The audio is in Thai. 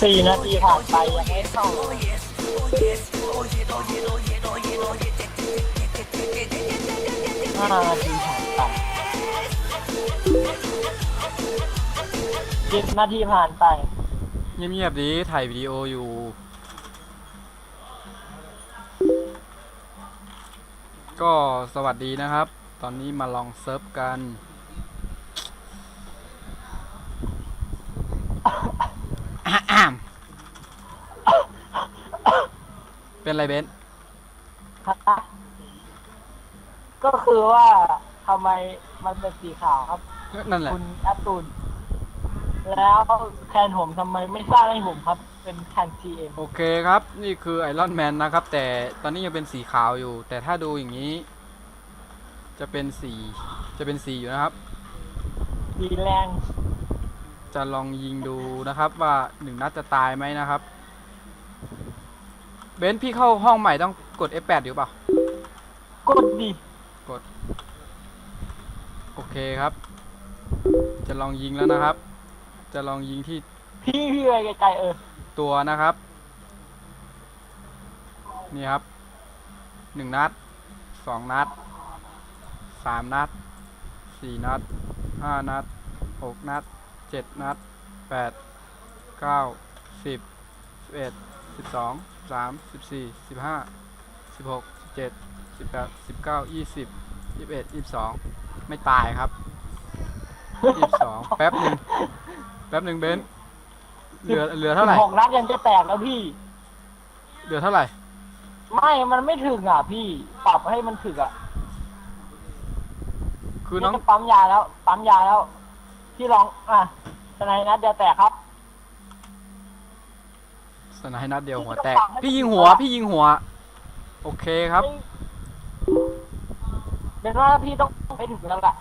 สี่นาทีผ่านไปยังไม่เข้ห้านาทีผ่านไปเจ็ดนาทีผ่านไป เงียบๆดีถ่ายวิดีโออยู่ ก็สวัสดีนะครับ ตอนนี้มาลองเซิร์ฟกัน อะเป็นไรเบนก็คือว่าทำไมมันเป็นสีขาวครับ นั่นแหละ คุณแอปตูน แล้วแคนผมทำไมไม่สร้างให้ผมครับ เป็นแคนทีเอ็มโอเคครับ นี่คือไอรอนแมนนะครับ แต่ตอนนี้ยังเป็นสีขาวอยู่ แต่ถ้าดูอย่างนี้ จะเป็นสี จะเป็นสีอยู่นะครับ สีแรง จะลองยิงดูนะครับว่าหนึ่งนัดจะตายไหมนะครับ เบนซ์พี่เข้าห้องใหม่ต้องกด F8 อยู่เปล่ากดดิกด โอเคครับ จะลองยิงแล้วนะครับ จะลองยิงที่พี่พี่ไปไกลๆเออตัวนะครับ นี่ครับหนึ่งนัดสองนัดสามนัดสี่นัดห้านัดหกนัด เจ็ดนัดแปดเก้าสิบสิบเอ็ดสิบสองสามสิบสี่สิบห้าสิบหกสิบเจ็ดสิบแปดสิบเก้ายี่สิบยี่สิบเอ็ดยี่สิบสองไม่ตายครับยี่สิบสองแป๊บหนึ่งแป๊บหนึ่งเบนซ์เหลือเหลือเท่าไหร่ หกนัดยังจะแตกแล้วพี่ เหลือเท่าไหร่ ไม่มันไม่ถึงอะพี่ ปรับให้มันถึงอะคือน้อง จะปั๊มยาแล้ว ปั๊มยาแล้ว พี่ลอง อะทนายนัดเดียวแตกครับสไนด์นัดเดียวหัวแตก พี่ยิงหัว พี่ยิงหัว โอเคครับ เป็นว่าพี่ต้องไปถึงแล้วแหละ